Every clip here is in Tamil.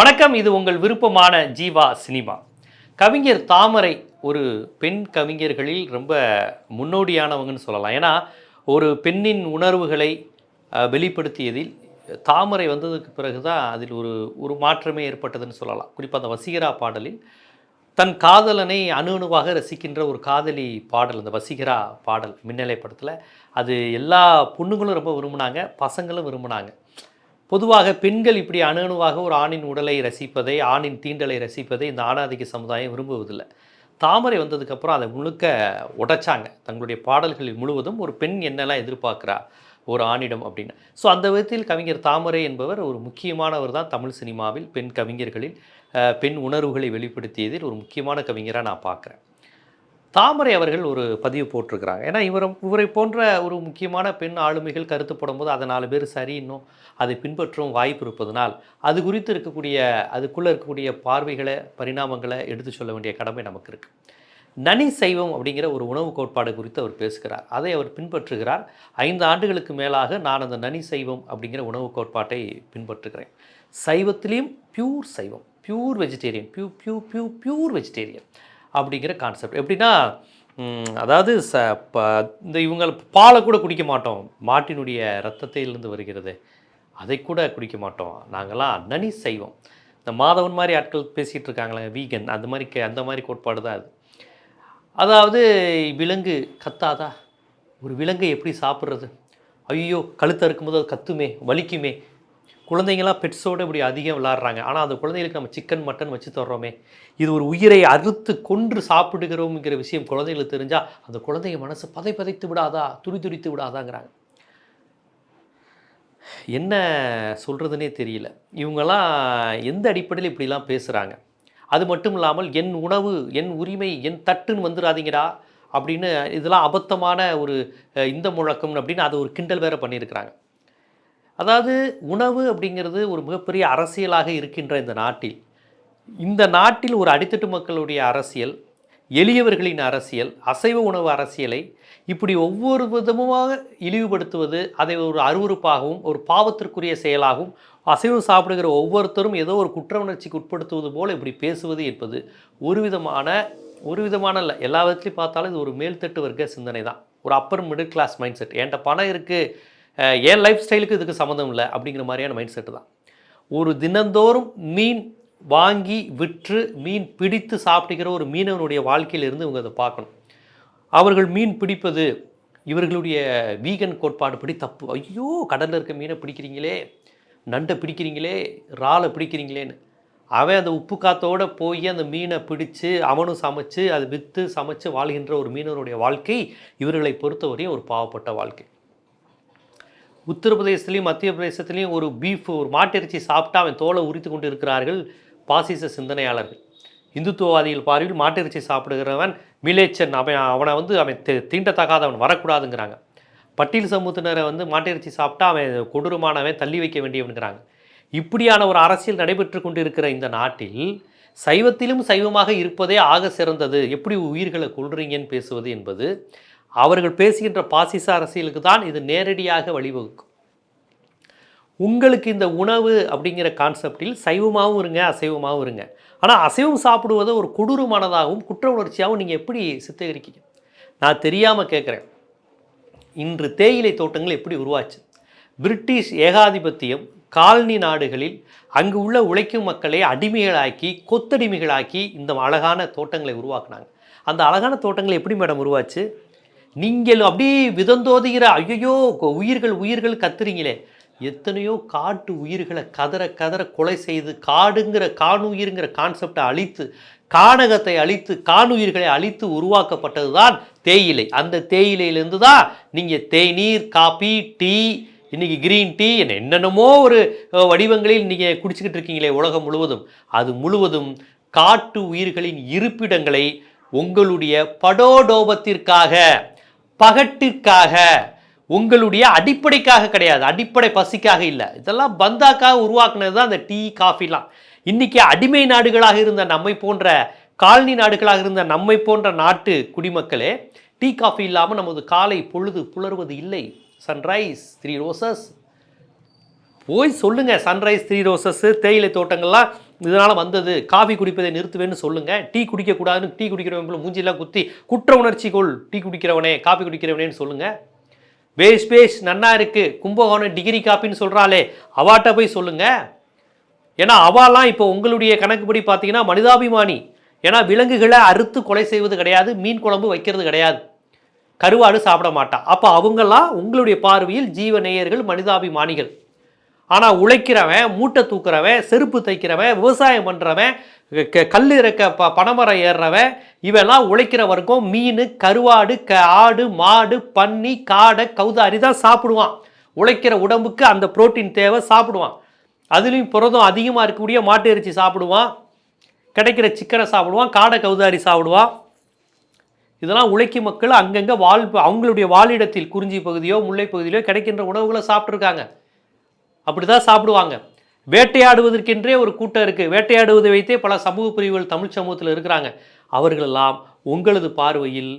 வணக்கம் இது உங்கள் விருப்பமான ஜீவா சினிமா. கவிஞர் தாமரை ஒரு பெண் கவிஞர்களில் ரொம்ப முன்னோடியானவங்கன்னு சொல்லலாம். ஏன்னா ஒரு பெண்ணின் உணர்வுகளை வெளிப்படுத்தியதில் தாமரை வந்ததுக்கு பிறகு தான் அதில் ஒரு ஒரு மாற்றமே ஏற்பட்டதுன்னு சொல்லலாம். குறிப்பாக அந்த வசீகரா பாடலில் தன் காதலனை அணு அணுவாக ரசிக்கின்ற ஒரு காதலி பாடல் அந்த வசீகரா பாடல் மின்னலை படத்தில் அது எல்லா பொண்ணுங்களும் ரொம்ப விரும்பினாங்க பசங்களும் விரும்பினாங்க. பொதுவாக பெண்கள் இப்படி அணு அணுவாக ஒரு ஆணின் உடலை ரசிப்பதை ஆணின் தீண்டலை ரசிப்பதை இந்த ஆணாதிக்க சமுதாயம் விரும்புவதில்லை. தாமரை வந்ததுக்கப்புறம் அதை முழுக்க உடைச்சாங்க. தங்களுடைய பாடல்களில் முழுவதும் ஒரு பெண் என்னெல்லாம் எதிர்பார்க்குறா ஒரு ஆணிடம் அப்படின்னு. ஸோ அந்த விதத்தில் கவிஞர் தாமரை என்பவர் ஒரு முக்கியமானவர் தான் தமிழ் சினிமாவில் பெண் கவிஞர்களில் பெண் உணர்வுகளை வெளிப்படுத்தியதில் ஒரு முக்கியமான கவிஞராக நான் பார்க்குறேன். தாமரை அவர்கள் ஒரு பதிவு போட்டிருக்கிறாங்க. ஏன்னா இவரை இவரை போன்ற ஒரு முக்கியமான பெண் ஆளுமைகள் கருத்து போடும்போது அதை நாலு பேர் சரி இன்னும் அதை பின்பற்றவும் வாய்ப்பு இருப்பதனால் அது குறித்து இருக்கக்கூடிய அதுக்குள்ளே இருக்கக்கூடிய பார்வைகளை பரிணாமங்களை எடுத்து சொல்ல வேண்டிய கடமை நமக்கு இருக்குது நனி சைவம் அப்படிங்கிற ஒரு உணவு கோட்பாடு குறித்து அவர் பேசுகிறார். அதை அவர் பின்பற்றுகிறார். ஐந்து ஆண்டுகளுக்கு மேலாக நான் அந்த நனி சைவம் அப்படிங்கிற உணவு கோட்பாட்டை பின்பற்றுகிறேன். சைவத்திலையும் பியூர் சைவம் பியூர் வெஜிடேரியன் பியூ பியூ பியூ பியூர் வெஜிடேரியன் அப்படிங்கிற கான்செப்ட் எப்படின்னா அதாவது ச ப இந்த இவங்க பாலை கூட குடிக்க மாட்டோம். மாட்டினுடைய ரத்தத்திலிருந்து வருகிறது. அதை கூட குடிக்க மாட்டோம். நாங்கள்லாம் நனி செய்வோம். இந்த மாதவன் மாதிரி ஆட்கள் பேசிகிட்டு இருக்காங்களே வீகன் அந்த மாதிரி கே- அந்த மாதிரி கோட்பாடு தான் அது. அதாவது விலங்கு கத்தாதா? ஒரு விலங்கை எப்படி சாப்பிட்றது? ஐயோ கழுத்தை இருக்கும்போது அது கத்துமே வலிக்குமே. குழந்தைங்களாம் பெட்ஸோடு இப்படி அதிகம் விளாட்றாங்க. ஆனால் அந்த குழந்தைகளுக்கு நம்ம சிக்கன் மட்டன் வச்சு தர்றோமே இது ஒரு உயிரை அறுத்து கொன்று சாப்பிடுகிறோம்ங்கிற விஷயம் குழந்தைகளுக்கு தெரிஞ்சால் அந்த குழந்தைங்க மனசு பதை பதைத்து விடாதா துடி துடித்து விடாதாங்கிறாங்க. என்ன சொல்கிறதுனே தெரியல. இவங்கெல்லாம் எந்த அடிப்படையில் இப்படிலாம் பேசுகிறாங்க அது மட்டும் இல்லாமல் என் உணவு என் உரிமை என் தட்டுன்னு வந்துடாதீங்கடா அப்படின்னு இதெல்லாம் அபத்தமான ஒரு இந்த முழக்கம் அப்படின்னு அது ஒரு கிண்டல் வேற பண்ணியிருக்கிறாங்க. அதாவது உணவு அப்படிங்கிறது ஒரு மிகப்பெரிய அரசியலாக இருக்கின்ற இந்த நாட்டில். இந்த நாட்டில் ஒரு அடித்தட்டு மக்களுடைய அரசியல் எளியவர்களின் அரசியல் அசைவ உணவு அரசியலை இப்படி ஒவ்வொரு விதமுமாக இழிவுபடுத்துவது அதை ஒரு அருவருப்பாகவும் ஒரு பாவத்திற்குரிய செயலாகவும் அசைவம் சாப்பிடுகிற ஒவ்வொருத்தரும் ஏதோ ஒரு குற்ற உணர்ச்சிக்கு உட்படுத்துவது போல் இப்படி பேசுவது என்பது ஒரு விதமான ஒரு விதமான இல்லை எல்லா விதத்துலையும் பார்த்தாலும் இது ஒரு மேல்தட்டு வர்க்க சிந்தனை தான் ஒரு upper middle class mind set என்கிட்ட பணம் இருக்குது என் லைஃப் ஸ்டைலுக்கு இதுக்கு சம்மந்தம் இல்லை அப்படிங்கிற மாதிரியான மைண்ட் செட்டு தான். ஒரு தினந்தோறும் மீன் வாங்கி விற்று மீன் பிடித்து சாப்பிடுகிற ஒரு மீனவனுடைய வாழ்க்கையிலிருந்து இவங்க அதை பார்க்கணும். அவர்கள் மீன் பிடிப்பது இவர்களுடைய வீகன் கோட்பாடு படி தப்பு. ஐயோ கடலில் இருக்க மீனை பிடிக்கிறீங்களே நண்டை பிடிக்கிறீங்களே இறாலை பிடிக்கிறீங்களேன்னு. அவன் அந்த உப்பு காத்தோடு போய் அந்த மீனை பிடிச்சு அவனும் சமைச்சு அதை விற்று சமைச்சு வாழ்கின்ற ஒரு மீனவருடைய வாழ்க்கை இவர்களை பொறுத்தவரையும் ஒரு பாவப்பட்ட வாழ்க்கை. உத்தரப்பிரதேசத்துலேயும் மத்திய பிரதேசத்துலேயும் ஒரு பீஃப் ஒரு மாட்டிறைச்சி சாப்பிட்டா அவன் தோலை உரித்து கொண்டு இருக்கிறார்கள் பாசிச சிந்தனையாளர்கள். இந்துத்துவவாதிகள் பார்வையில் மாட்டிறைச்சி சாப்பிடுகிறவன் மிலேச்சன். அவன் அவனை வந்து அவன் தீண்டத்தகாதவன் வரக்கூடாதுங்கிறாங்க. பட்டியல் சமூகத்தினரை வந்து மாட்டிறைச்சி சாப்பிட்டா அவன் கொடூரமானவன் தள்ளி வைக்க வேண்டியவனுங்கிறாங்க. இப்படியான ஒரு அரசியல் நடைபெற்று கொண்டிருக்கிற இந்த நாட்டில் சைவத்திலும் சைவமாக இருப்பதே ஆக சிறந்தது. எப்படி உயிர்களை கொள்றீங்கன்னு பேசுவது என்பது அவர்கள் பேசுகின்ற பாசிச அரசியலுக்கு தான் இது நேரடியாக வழிவகுக்கும். உங்களுக்கு இந்த உணவு அப்படிங்கிற கான்செப்டில் சைவமாகவும் இருங்க அசைவமாகவும் இருங்க. ஆனால் அசைவம் சாப்பிடுவதை ஒரு கொடூரமானதாகவும் குற்ற உணர்ச்சியாகவும் நீங்கள் எப்படி சித்தகரிக்கீங்க நான் தெரியாமல் கேட்குறேன் இன்று தேயிலை தோட்டங்கள் எப்படி உருவாச்சு? பிரிட்டிஷ் ஏகாதிபத்தியம் காலனி நாடுகளில் அங்கு உள்ள உழைக்கும் மக்களை அடிமைகளாக்கி கொத்தடிமைகளாக்கி இந்த அழகான தோட்டங்களை உருவாக்குனாங்க. அந்த அழகான தோட்டங்கள் எப்படி மேடம் உருவாச்சு? நீங்கள் அப்படியே விதந்தோதுகிற ஐயோ உயிர்கள் உயிர்கள் கத்துறீங்களே. எத்தனையோ காட்டு உயிர்களை கதற கதற கொலை செய்து காடுங்கிற காணுயிர்ங்கிற கான்செப்டை அழித்து கானகத்தை அழித்து காணுயிர்களை அழித்து உருவாக்கப்பட்டது தான் தேயிலை. அந்த தேயிலையிலேருந்து தான் நீங்கள் தேநீர் காபி டீ இன்றைக்கி கிரீன் டீ என்ன என்னென்னமோ ஒரு வடிவங்களில் நீங்கள் குடிச்சிக்கிட்டு இருக்கீங்களே உலகம் முழுவதும். அது முழுவதும் காட்டு உயிர்களின் இருப்பிடங்களை உங்களுடைய படோடோபத்திற்காக பகட்டிற்காக உங்களுடைய அடிப்படைக்காக கிடையாது. அடிப்படை பசிக்காக இல்லை. இதெல்லாம் பந்தாக்காக உருவாக்குனது தான் அந்த டீ காஃபிலாம். இன்றைக்கி அடிமை நாடுகளாக இருந்த நம்மை போன்ற காலனி நாடுகளாக இருந்த நம்மை போன்ற நாட்டு குடிமக்களே டீ காஃபி இல்லாமல் நமது காலை பொழுது புலர்வது இல்லை. Sunrise Three Roses. போய் சொல்லுங்கள் சன்ரைஸ் த்ரீ ரோசஸ் தேயிலை தோட்டங்கள்லாம் இதனால் வந்தது. காஃபி குடிப்பதை நிறுத்துவேன்னு சொல்லுங்கள் டீ குடிக்கக்கூடாதுன்னு டீ குடிக்கிறவங்களும் மூஞ்சிலாம் குத்தி குற்ற உணர்ச்சிக்குள் டீ குடிக்கிறவனே காஃபி குடிக்கிறவனேன்னு சொல்லுங்கள் வேஸ் பேஸ் நன்னா இருக்குது கும்பகோணம் டிகிரி காப்பின்னு சொல்கிறாளே அவாட்ட போய் சொல்லுங்கள் ஏன்னா அவாலாம் இப்போ உங்களுடைய கணக்குப்படி பார்த்தீங்கன்னா மனிதாபிமானி. ஏன்னா விலங்குகளை அறுத்து கொலை செய்வது கிடையாது மீன் குழம்பு வைக்கிறது கிடையாது. கருவாடு சாப்பிட மாட்டா. அப்போ அவங்கெல்லாம் உங்களுடைய பார்வையில் ஜீவ நேயர்கள் மனிதாபிமானிகள். ஆனால் உழைக்கிறவன் மூட்டை தூக்குறவன் செருப்பு தைக்கிறவன் விவசாயம் பண்ணுறவன் க- கல் இறக்க ப பனைமரம் ஏறுறவன் இவெல்லாம் உழைக்கிற வரைக்கும் மீன் கருவாடு க ஆடு மாடு பன்னி காடை கௌதாரி தான் சாப்பிடுவான். உழைக்கிற உடம்புக்கு அந்த புரோட்டீன் தேவை சாப்பிடுவான். அதுலேயும் புரதம் அதிகமாக இருக்கக்கூடிய மாட்டு இறைச்சி சாப்பிடுவான். கிடைக்கிற சிக்கனை சாப்பிடுவான் காடை கௌதாரி சாப்பிடுவான். இதெல்லாம் உழைக்கும் மக்கள் அங்கங்கே வாழ் அவங்களுடைய வாழிடத்தில் குறிஞ்சி பகுதியோ முல்லை பகுதியிலோ கிடைக்கின்ற உணவுகளை சாப்பிட்ருக்காங்க அப்படி தான் சாப்பிடுவாங்க. வேட்டையாடுவதற்கென்றே ஒரு கூட்டம் இருக்குது வேட்டையாடுவதை வைத்தே பல சமூக பிரிவுகள் தமிழ் சமூகத்தில் இருக்கிறாங்க. அவர்களெல்லாம் உங்களது பார்வையில்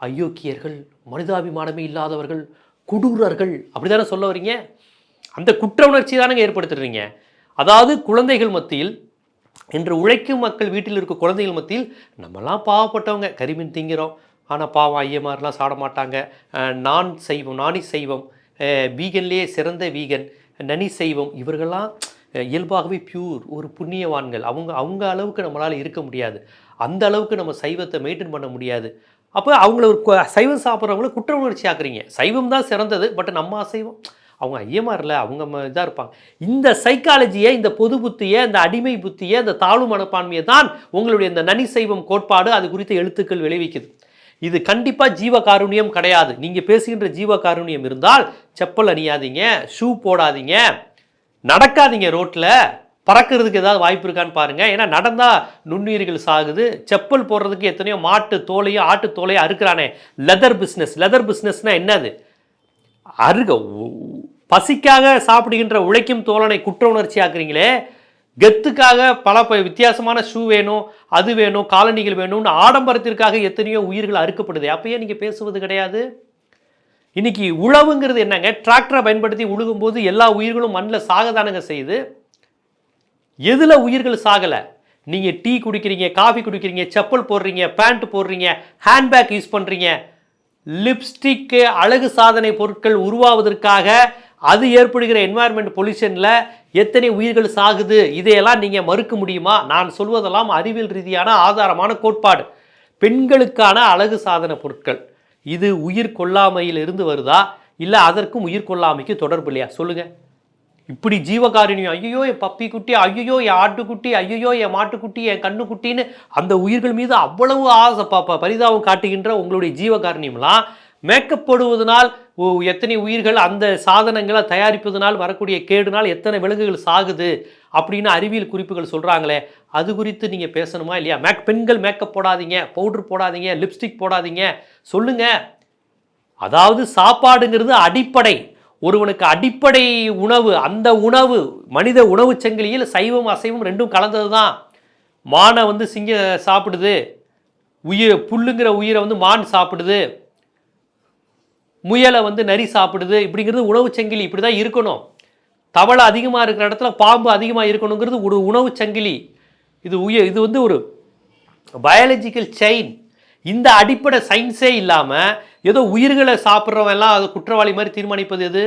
அயோக்கியர்கள் மனிதாபிமானமே இல்லாதவர்கள் கொடூரர்கள் அப்படி தானே சொல்ல வரீங்க அந்த குற்ற உணர்ச்சி தானங்க ஏற்படுத்துறீங்க. அதாவது குழந்தைகள் மத்தியில் இன்று உழைக்கும் மக்கள் வீட்டில் இருக்க குழந்தைகள் மத்தியில் நம்மலாம் பாவப்பட்டவங்க. கரிமீன் திங்கிறோம். ஆனால் பாவம் ஐயமாரெலாம் சாட மாட்டாங்க. நான் செய்வோம் நானி செய்வோம். வீகன்லேயே சிறந்த வீகன். நனி செய்வோம் இவர்கள்லாம் இயல்பாகவே பியூர் ஒரு புண்ணியவான்கள். அவங்க அவங்க அளவுக்கு நம்மளால் இருக்க முடியாது. அந்த அளவுக்கு நம்ம சைவத்தை மெயின்டைன் பண்ண முடியாது. அப்போ அவங்கள ஒரு சைவம் சாப்பிட்றவங்கள குற்ற உணர்ச்சி ஆக்குறீங்க. சைவம் தான் சிறந்தது பட் நம்ம அசைவம் அவங்க ஐயமாரில் அவங்க இதாக இருப்பாங்க. இந்த சைக்காலஜியை இந்த பொது புத்தியை இந்த அடிமை புத்தியை இந்த தாழ்வு மனப்பான்மையை தான் உங்களுடைய இந்த நனி சைவம் கோட்பாடு அது குறித்த எழுத்துக்கள் விளைவிக்குது. இது கண்டிப்பாக ஜீவகாருண்யம் கிடையாது. நீங்கள் பேசுகின்ற ஜீவகாருண்யம் இருந்தால் செப்பல் அணியாதீங்க ஷூ போடாதீங்க நடக்காதீங்க ரோட்டில் பறக்கிறதுக்கு ஏதாவது வாய்ப்பு இருக்கான்னு பாருங்கள் ஏன்னா நடந்தால் நுண்ணுயிர்கள் சாகுது. செப்பல் போடுறதுக்கு எத்தனையோ மாட்டு தோலையும் ஆட்டு தோலையும் அறுக்கிறானே. லெதர் பிஸ்னஸ் லெதர் பிஸ்னஸ்னால் என்னது? அருக உ- பசிக்காக சாப்பிடுகின்ற உழைக்கும் தோழனை குற்ற உணர்ச்சி ஆக்குறீங்களே கெத்துக்காக பல ப- வித்தியாசமான ஷூ வேணும் அது வேணும் காலணிகள் வேணும்னு ஆடம்பரத்திற்காக எத்தனையோ உயிர்கள் அறுக்கப்படுது. அப்பயே நீங்கள் பேசுவது கிடையாது. இன்னைக்கு உழவுங்கிறது என்னங்க? டிராக்டரை பயன்படுத்தி உழுகும்போது எல்லா உயிர்களும் மண்ணில் சாகதானங்க செய்யுது. எதில் உயிர்கள் சாகலை? நீங்கள் டீ குடிக்கிறீங்க காஃபி குடிக்கிறீங்க செப்பல் போடுறீங்க பேண்ட் போடுறீங்க ஹேண்ட்பேக் யூஸ் பண்ணுறீங்க லிப்ஸ்டிக்கு அழகு சாதனை பொருட்கள் உருவாவதற்காக அது ஏற்படுகிற என்வாயர்மெண்ட் பொல்யூஷனில் எத்தனை உயிர்கள் சாகுது? இதையெல்லாம் நீங்கள் மறுக்க முடியுமா? நான் சொல்வதெல்லாம் அறிவியல் ரீதியான ஆதாரமான கோட்பாடு. பெண்களுக்கான அழகு சாதன பொருட்கள். இது உயிர் கொல்லாமையிலிருந்து வருதா? இல்லை அதற்கும் உயிர் கொல்லாமைக்கு தொடர்பு இல்லையா? சொல்லுங்கள் இப்படி ஜீவகாருண்யம் ஐயோ என் பப்பி குட்டி ஐயோ என் ஆட்டுக்குட்டி ஐயோ என் மாட்டுக்குட்டி என் கண்ணுக்குட்டின்னு அந்த உயிர்கள் மீது அவ்வளவு ஆசை பரிதாபம் காட்டுகின்ற உங்களுடைய ஜீவகாரணியம்லாம் மேக்கப் போடுவதனால் எத்தனை உயிர்கள் அந்த சாதனங்களை தயாரிப்பதனால் வரக்கூடிய கேடுனால் எத்தனை விலங்குகள் சாகுது அப்படின்னு அறிவியல் குறிப்புகள் சொல்கிறாங்களே அது குறித்து நீங்கள் பேசணுமா இல்லையா? மேக் பெண்கள் மேக்கப் போடாதீங்க பவுடர் போடாதீங்க லிப்ஸ்டிக் போடாதீங்க சொல்லுங்கள் அதாவது சாப்பாடுங்கிறது அடிப்படை. ஒருவனுக்கு அடிப்படை உணவு அந்த உணவு மனித உணவு சங்கிலியில் சைவம் அசைவம் ரெண்டும் கலந்தது தான். மானை வந்து சிங்க சாப்பிடுது. உயிர் புல்லுங்கிற உயிரை வந்து மான் சாப்பிடுது. முயலை வந்து நரி சாப்பிடுது இப்படிங்கிறது உணவு சங்கிலி இப்படி தான் இருக்கணும். தவளை அதிகமாக இருக்கிற இடத்துல பாம்பு அதிகமாக இருக்கணுங்கிறது ஒரு உணவு சங்கிலி. இது உய இது வந்து ஒரு பயாலஜிக்கல் செயின் இந்த அடிப்படை சயின்ஸே இல்லாமல் ஏதோ உயிர்களை சாப்பிட்றவன் எல்லாம் அது குற்றவாளி மாதிரி தீர்மானிப்பது எது?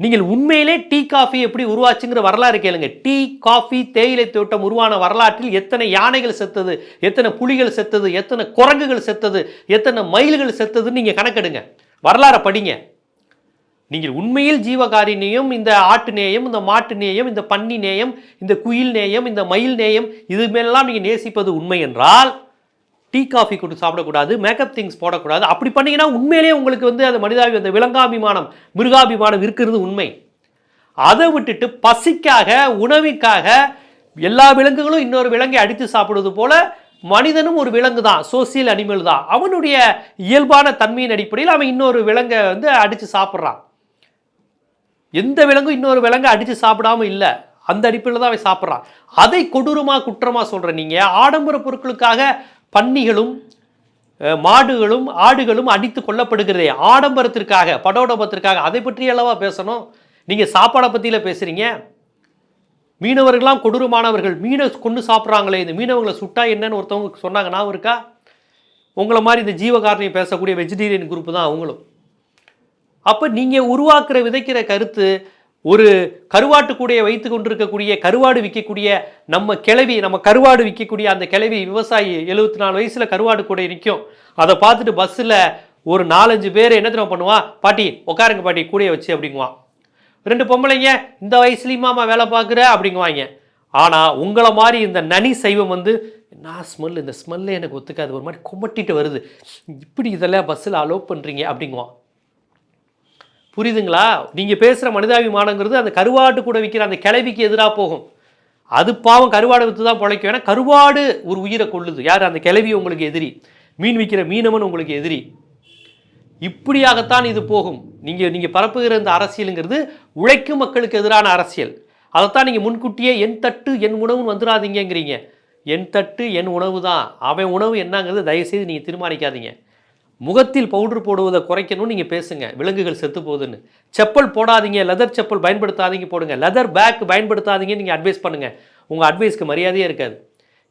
நீங்கள் உண்மையிலே டீ காஃபி எப்படி உருவாச்சுங்கிற வரலாறு கேளுங்க. டீ காஃபி தேயிலை தோட்டம் உருவான வரலாற்றில் எத்தனை யானைகள் செத்தது எத்தனை புலிகள் செத்தது எத்தனை குரங்குகள் செத்தது எத்தனை மயில்கள் செத்ததுன்னு நீங்கள் கணக்கெடுங்க. வரலாறை படிங்க. நீங்கள் உண்மையில் ஜீவகாரிணியம் இந்த ஆட்டு நேயம் இந்த மாட்டு நேயம் இந்த பன்னி நேயம் இந்த குயில் நேயம் இந்த மயில் நேயம் இது மேலெல்லாம் நீங்கள் நேசிப்பது உண்மை என்றால் டீ காஃபி கொடுத்து சாப்பிடக்கூடாது மேக்கப் திங்ஸ் போடக்கூடாது. அப்படி பண்ணீங்கன்னா உண்மையிலேயே உங்களுக்கு வந்து அந்த மனிதாபி அந்த விலங்காபிமானம் மிருகாபிமானம் இருக்கிறது உண்மை. அதை விட்டுட்டு பசிக்காக உணவிற்காக எல்லா விலங்குகளும் இன்னொரு விலங்கை அடித்து சாப்பிடுவது போல மனிதனும் ஒரு விலங்கு தான் சோசியல் அனிமல் தான். அவனுடைய இயல்பான தன்மையின் அடிப்படையில் அவன் இன்னொரு விலங்கை வந்து அடித்து சாப்பிட்றான். எந்த விலங்கும் இன்னொரு விலங்கை அடித்து சாப்பிடாம இல்லை. அந்த அடிப்படையில் தான் அவன் சாப்பிட்றான். அதை கொடூரமாக குற்றமாக சொல்கிற நீங்கள் ஆடம்பர பொருட்களுக்காக பன்னிகளும் மாடுகளும் ஆடுகளும் அடித்து கொல்லப்படுகிறதே. ஆடம்பரத்திற்காக படோடபத்திற்காக அதை பற்றி அல்லவா பேசணும்? நீங்கள் சாப்பாடை பற்றியில் பேசுகிறீங்க மீனவர்கள்லாம் கொடூரமானவர்கள். மீனை கொண்டு சாப்பிட்றாங்களே இந்த மீனவங்களை சுட்டா என்னன்னு ஒருத்தவங்க சொன்னாங்க. நான் இருக்கா? உங்களை மாதிரி இந்த ஜீவகாரணியை பேசக்கூடிய வெஜிடேரியன் குரூப் தான் அவங்களும். அப்போ நீங்கள் உருவாக்குற விதைக்கிற கருத்து ஒரு கருவாட்டு கூடையை வைத்து கொண்டிருக்கக்கூடிய கருவாடு விற்கக்கூடிய நம்ம கிளவி நம்ம கருவாடு விற்கக்கூடிய அந்த கிளவி விவசாயி எழுபத்தி நாலு வயசில் கருவாடு கூடை நிற்கும். அதை பார்த்துட்டு பஸ்ஸில் ஒரு நாலஞ்சு பேர் என்ன தெரியுமா பண்ணுவான் பாட்டி உட்காருங்க பாட்டி கூடையை வச்சு அப்படிங்குவான் ரெண்டு பொம்பளைங்க இந்த வயசுலையுமாமா வேலை பார்க்குற அப்படிங்குவாங்க. ஆனால் உங்களை மாதிரி இந்த நனி சைவம் வந்து நான் ஸ்மெல் இந்த ஸ்மெல்லே எனக்கு ஒத்துக்காது. ஒரு மாதிரி குமட்டிட்டு வருது. இப்படி இதெல்லாம் பஸ்ஸில் அலோவ் பண்ணுறீங்க அப்படிங்குவான். புரியுதுங்களா? நீங்கள் பேசுகிற மனிதாபிமானங்கிறது அந்த கருவாட்டு கூட விற்கிற அந்த கிளவிக்கு எதிராக போகும். அது பாவம் கருவாடை விற்று தான் பிழைக்கும். ஏன்னா கருவாடு ஒரு உயிரை கொள்ளுது யார்? அந்த கிளவி உங்களுக்கு எதிரி. மீன் விற்கிற மீனவன் உங்களுக்கு எதிரி. இப்படியாகத்தான் இது போகும். நீங்கள் நீங்கள் பரப்புகிற இந்த அரசியலுங்கிறது உழைக்கும் மக்களுக்கு எதிரான அரசியல். அதைத்தான் நீங்கள் முன்கூட்டியே என் தட்டு என் உணவுன்னு வந்துடாதீங்கங்கிறீங்க. என் தட்டு என் உணவு தான் அவன் உணவு என்னங்கிறது தயவுசெய்து நீங்கள் தீர்மானிக்காதீங்க. முகத்தில் பவுடர் போடுவதை குறைக்கணும்னு நீங்கள் பேசுங்க. விலங்குகள் செத்து போகுதுன்னு. செப்பல் போடாதீங்க. லெதர் செப்பல் பயன்படுத்தாதீங்க போடுங்க. லெதர் பேக் பயன்படுத்தாதீங்கன்னு நீங்கள் அட்வைஸ் பண்ணுங்கள் உங்கள் அட்வைஸ்க்கு மரியாதையே இருக்காது.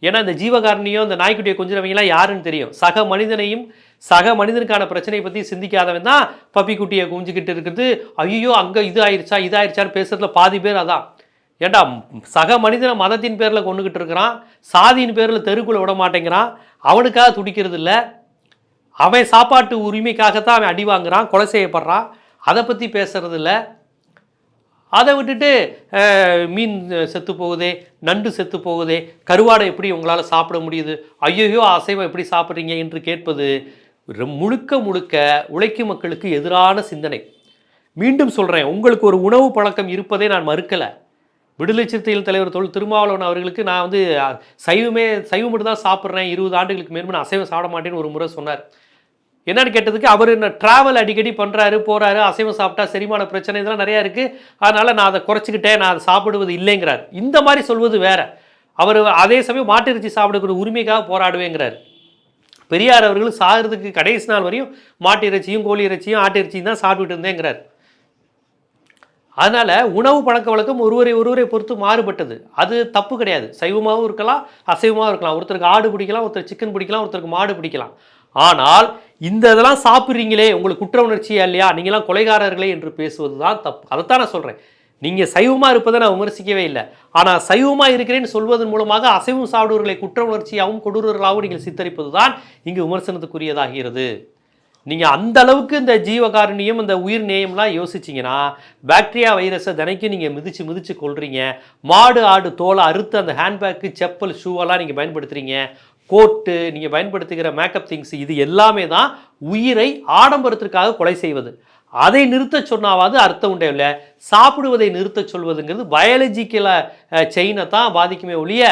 ஏன்னா இந்த ஜீவகாரணியோ இந்த நாய்க்குட்டியை கொஞ்சிறவங்களாம் யாருன்னு தெரியும். சக மனிதனையும் சக மனிதனுக்கான பிரச்சனையை பற்றி சிந்திக்காதவன் தான் பப்பி குட்டியை குமிஞ்சிக்கிட்டு இருக்குது. ஐயோ அங்கே இது ஆயிடுச்சா இது ஆயிடுச்சான்னு பேசுறதுல பாதி பேர் அதான். ஏண்டா சக மனிதனை மதத்தின் பேரில் கொண்டுக்கிட்டு இருக்கிறான் சாதியின் பேரில் தெருக்குள்ள விட மாட்டேங்கிறான் அவனுக்காக துடிக்கிறது இல்லை. அவன் சாப்பாட்டு உரிமைக்காகத்தான் அவன் அடி வாங்குறான் கொலை செய்யப்படுறான் அதை பற்றி பேசுறது இல்லை. அதை விட்டுட்டு மீன் செத்து போகுதே நண்டு செத்து போகுதே கருவாடை எப்படி உங்களால் சாப்பிட முடியுது ஐயோ அசைவம் எப்படி சாப்பிட்றீங்க என்று கேட்பது முழுக்க முழுக்க உழைக்கும் மக்களுக்கு எதிரான சிந்தனை. மீண்டும் சொல்கிறேன் உங்களுக்கு ஒரு உணவு பழக்கம் இருப்பதை நான் மறுக்கலை. விடுதலை சிறுத்தைகள் தலைவர் தொல் திருமாவளவன் அவர்களுக்கு நான் வந்து சைவமே சைவம் மட்டும் தான் சாப்பிட்றேன் இருபது ஆண்டுகளுக்கு மேலும் நான் அசைவம் சாப்பிட மாட்டேன்னு ஒரு முறை சொன்னார். என்னன்னு கேட்டதுக்கு அவர் என்ன ட்ராவல் அடிக்கடி பண்ணுறாரு போகிறாரு அசைவம் சாப்பிட்டா செரிமான பிரச்சனை இதெல்லாம் நிறையா இருக்குது அதனால் நான் அதை குறைச்சிக்கிட்டேன் நான் அதை சாப்பிடுவது இல்லைங்கிறார். இந்த மாதிரி சொல்வது வேற. அவர் அதே சமயம் மாட்டிறைச்சி சாப்பிடக்கூடிய உரிமைக்காக போராடுவேங்கிறார். பெரியார் அவர்கள் சாகிறதுக்கு கடைசி நாள் வரையும் மாட்டு இறைச்சியும் கோழி இறைச்சியும் ஆட்டு இறைச்சியும் தான் சாப்பிட்டுட்டு இருந்தேங்கிறார். அதனால் உணவு பழக்க வழக்கம் ஒருவரை ஒருவரை பொறுத்து மாறுபட்டது. அது தப்பு கிடையாது. சைவமாகவும் இருக்கலாம் அசைவமாகவும் இருக்கலாம். ஒருத்தருக்கு ஆடு பிடிக்கலாம் ஒருத்தர் சிக்கன் பிடிக்கலாம் ஒருத்தருக்கு மாடு பிடிக்கலாம். ஆனால் இந்த இதெல்லாம் சாப்பிட்றீங்களே உங்களுக்கு குற்ற உணர்ச்சியா இல்லையா? நீங்களாம் கொலைகாரர்களே என்று பேசுவது தான் தப்பு. அதைத்தான் நான் சொல்கிறேன் நீங்கள் சைவமாக இருப்பதை நான் விமர்சிக்கவே இல்லை. ஆனால் சைவமாக இருக்கிறேன்னு சொல்வதன் மூலமாக அசைவம் சாப்பிடுவர்களை குற்ற உணர்ச்சியாகவும் கொடூரர்களாகவும் நீங்கள் சித்தரிப்பது தான் இங்கு விமர்சனத்துக்குரியதாகிறது. நீங்கள் அந்த அளவுக்கு இந்த ஜீவகாருண்யம் இந்த உயிர் நேயம்லாம் யோசிச்சிங்கன்னா பாக்டீரியா வைரஸை தினைக்கும் நீங்கள் மிதித்து மிதித்து கொள்றீங்க மாடு ஆடு தோலை அறுத்து அந்த ஹேண்ட்பேக்கு செப்பல் ஷூவெல்லாம் நீங்கள் பயன்படுத்துகிறீங்க கோட்டு நீங்கள் பயன்படுத்துகிற மேக்கப் திங்ஸ் இது எல்லாமே தான் உயிரை ஆடம்பரத்திற்காக கொலை செய்வது. அதை நிறுத்தச் சொன்னாவது அர்த்தம் உண்டே இல்லை. சாப்பிடுவதை நிறுத்தச் சொல்வதுங்கிறது பயாலஜிக்கலாக செயினை தான் பாதிக்குமே ஒழிய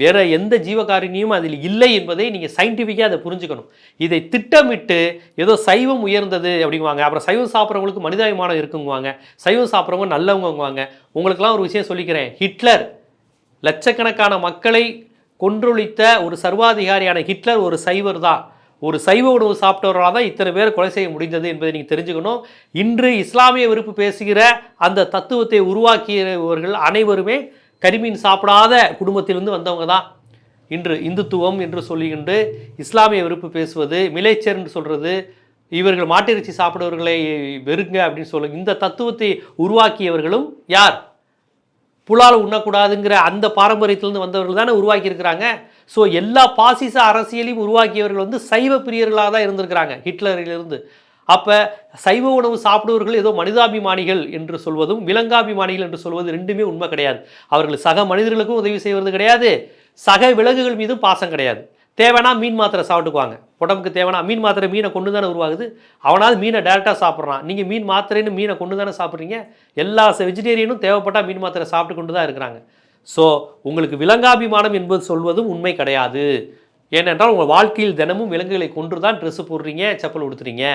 வேற எந்த ஜீவகாரணியும் அதில் இல்லை என்பதை நீங்கள் சயின்டிஃபிக்காக அதை புரிஞ்சுக்கணும். இதை திட்டமிட்டு ஏதோ சைவம் உயர்ந்தது அப்படிங்குவாங்க. அப்புறம் சைவம் சாப்பிட்றவங்களுக்கு மனிதாபிமானம் இருக்குங்குவாங்க. சைவம் சாப்பிட்றவங்க நல்லவங்குவாங்க உங்களுக்கெல்லாம் ஒரு விஷயம் சொல்லிக்கிறேன். ஹிட்லர் லட்சக்கணக்கான மக்களை கொன்றொழித்த ஒரு சர்வாதிகாரியான ஹிட்லர் ஒரு சைவர் தான் ஒரு சைவ உணவு சாப்பிட்டவர்களாக தான் இத்தனை பேர் கொலை செய்ய முடிந்தது என்பதை நீங்கள் தெரிஞ்சுக்கணும். இன்று இஸ்லாமிய விருப்பு பேசுகிற அந்த தத்துவத்தை உருவாக்கியவர்கள் அனைவருமே கரிமீன் சாப்பிடாத குடும்பத்திலிருந்து வந்தவங்க தான். இன்று இந்துத்துவம் என்று சொல்லிக்கிண்டு இஸ்லாமிய விருப்பு பேசுவது மிலேச்சர் என்று சொல்கிறது இவர்கள் மாட்டிறைச்சி சாப்பிடுவர்களை வெறுங்க அப்படின்னு சொல்லுங்க இந்த தத்துவத்தை உருவாக்கியவர்களும் யார்? புலால் உண்ணக்கூடாதுங்கிற அந்த பாரம்பரியத்திலேருந்து வந்தவர்கள் தானே உருவாக்கியிருக்கிறாங்க. ஸோ எல்லா பாசிச அரசியலையும் உருவாக்கியவர்கள் வந்து சைவ பிரியர்களாக தான் இருந்திருக்கிறாங்க ஹிட்லரிலிருந்து. அப்போ சைவ உணவு சாப்பிடுவர்கள் ஏதோ மனிதாபிமானிகள் என்று சொல்வதும் விலங்காபிமானிகள் என்று சொல்வது ரெண்டுமே உண்மை கிடையாது. அவர்கள் சக மனிதர்களுக்கும் உதவி செய்வது கிடையாது. சக விலங்குகள் மீதும் பாசம் கிடையாது. தேவைன்னா மீன் மாத்திரை சாப்பிட்டுக்குவாங்க. உடம்புக்கு தேவைனா மீன் மாத்திரை மீனை கொண்டு தானே உருவாகுது. அவனால் மீனை டேரெக்டாக சாப்பிட்றான். நீங்கள் மீன் மாத்திரைன்னு மீனை கொண்டு தானே சாப்பிட்றீங்க? எல்லா வெஜிடேரியனும் தேவைப்பட்டால் மீன் மாத்திரை சாப்பிட்டு கொண்டு தான் இருக்கிறாங்க. ஸோ உங்களுக்கு விலங்காபிமானம் என்பது சொல்வதும் உண்மை கிடையாது. ஏனென்றால் உங்கள் வாழ்க்கையில் தினமும் விலங்குகளை கொன்று தான் ட்ரெஸ்ஸு போடுறீங்க செப்பல் உடுத்துறீங்க.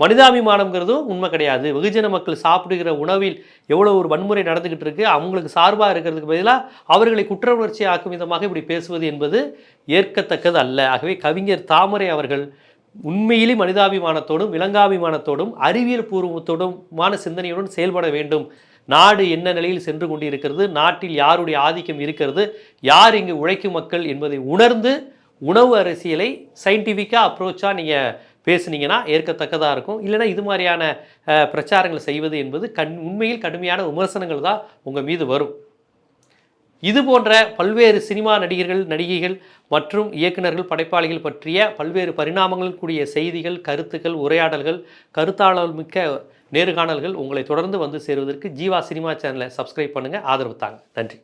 மனிதாபிமானம்ங்கிறதும் உண்மை கிடையாது. வெகுஜன மக்கள் சாப்பிடுகிற உணவில் எவ்வளோ ஒரு வன்முறை நடந்துக்கிட்டு இருக்கு அவங்களுக்கு சார்பாக இருக்கிறதுக்கு பதிலாக அவர்களை குற்ற உணர்ச்சி ஆக்கும் விதமாக இப்படி பேசுவது என்பது ஏற்கத்தக்கது அல்ல. ஆகவே கவிஞர் தாமரை அவர்கள் உண்மையிலே மனிதாபிமானத்தோடும் விலங்காபிமானத்தோடும் அறிவியல் பூர்வத்தோடுமான சிந்தனையுடன் செயல்பட வேண்டும். நாடு என்ன நிலையில் சென்று கொண்டிருக்கிறது நாட்டில் யாருடைய ஆதிக்கம் இருக்கிறது யார் இங்கு உழைக்கும் மக்கள் என்பதை உணர்ந்து உணவு அரசியலை சயின்டிஃபிக்காக அப்ரோச்சாக நீங்கள் பேசுனீங்கன்னா ஏற்கத்தக்கதாக இருக்கும். இல்லைன்னா இது மாதிரியான பிரச்சாரங்கள் செய்வது என்பது கண் உண்மையில் கடுமையான விமர்சனங்கள் தான் உங்கள் மீது வரும். இது போன்ற பல்வேறு சினிமா நடிகர்கள் நடிகைகள் மற்றும் இயக்குனர்கள் படைப்பாளிகள் பற்றிய பல்வேறு பரிணாமங்கள் கூடிய செய்திகள் கருத்துக்கள் உரையாடல்கள் கருத்தாளர் மிக்க நேர்காணல்கள் உங்களை தொடர்ந்து வந்து சேருவதற்கு ஜீவா சினிமா சேனலை சப்ஸ்கிரைப் பண்ணுங்கள் ஆதரவு தாங்க. நன்றி.